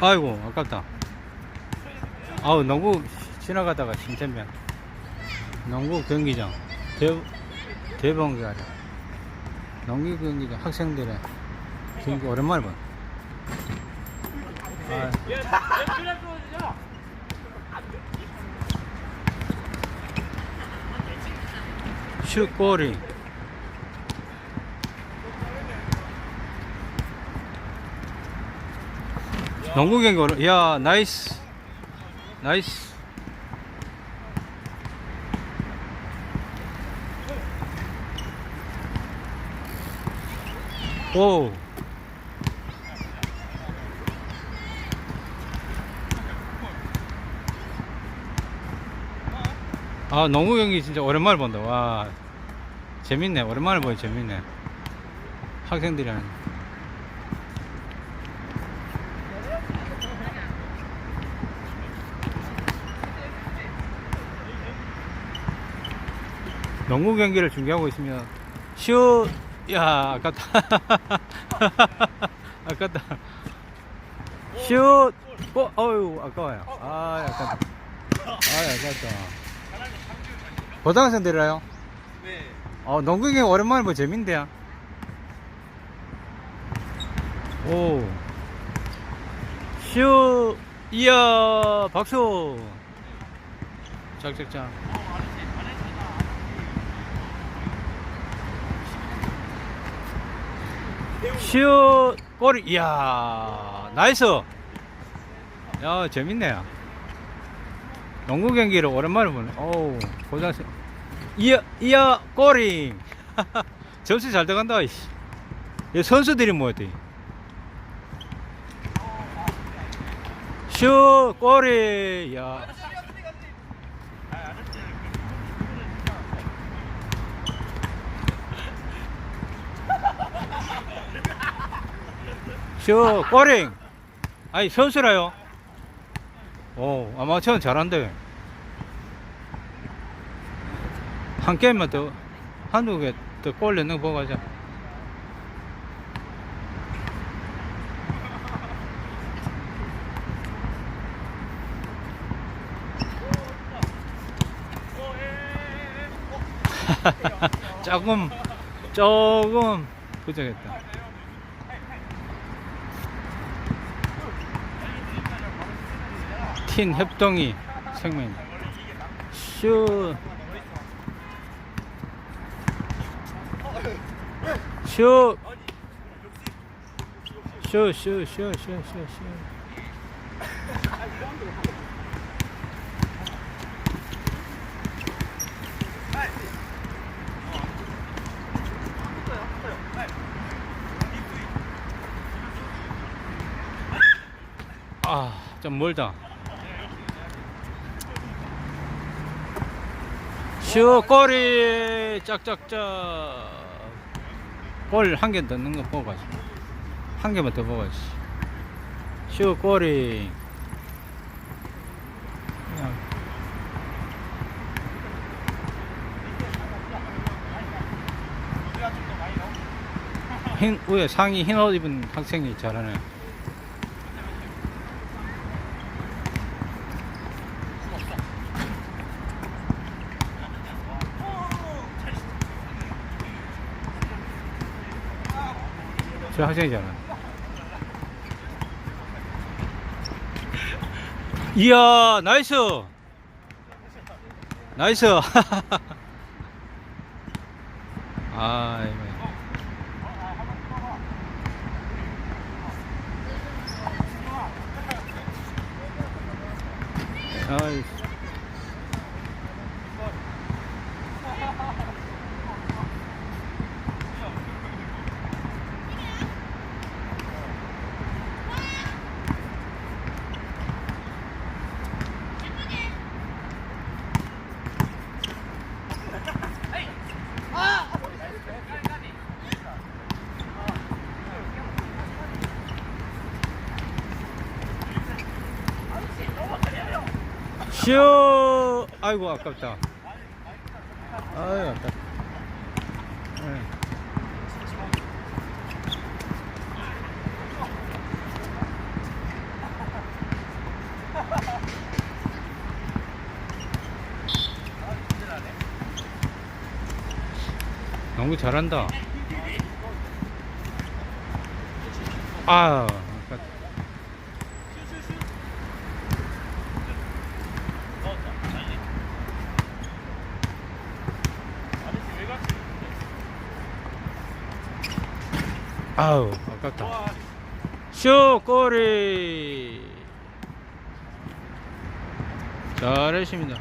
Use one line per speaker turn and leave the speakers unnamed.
아이고 아깝다. 아우 농구 지나가다가 신천면. 농구 경기장. 대, 대방이 아니라 농구 경기장 학생들의 경기 오랜만에 봐. 아, 슛골이 경기 오랜 야 나이스 나이스 오 아, 농구 경기 진짜 오랜만에 본다. 와, 재밌네. 오랜만에 보니 재밌네. 학생들이 하 농구 경기를 중계하고 있으면 슛! 야, 아깝다. 아깝다. 슛! 어, 어유 아까워요. 아, 아깝다. 아, 아깝다. 고등학생들이라요?
네.
어, 농구 경기 오랜만에 뭐 재밌는데요? 오. 슛! 이야, 박수! 짝짝짝. 슛! 골! 이야, 나이스! 야, 재밌네요. 농구 경기를 오랜만에 보네. 어우, 고등학생. 이야, 이야, 골잉! 점수 잘 들어간다, 이씨. 이 선수들이 뭐였대? 슛, 골이, 야. 슛, 골잉! 아니, 선수라요. 오, 아마추어는 잘한대. 한 게임만 더, 한두 개더골 넣는 거 보고 가자. 조금, 조금 부족했다. 틴 협동이 생명. 슛. 슛. 슛, 슛, 슛, 슛, 슛, 슛. 아, 좀 멀다. 슈 꼬리 짝짝짝. 골 한 개 넣는 거 가지. 한 개만 더 가지. 슈 꼬리. 흰 위에 상의 흰 옷 입은 학생이 잘하네 저 학생이잖아. 이야, 나이스! 나이스! 아이고. 아이. 슈 아이고 아깝다. 아유 아깝다. 네. 너무 잘한다. 아. 아우, 아깝다. 쇼 꼬리. 잘하십니다.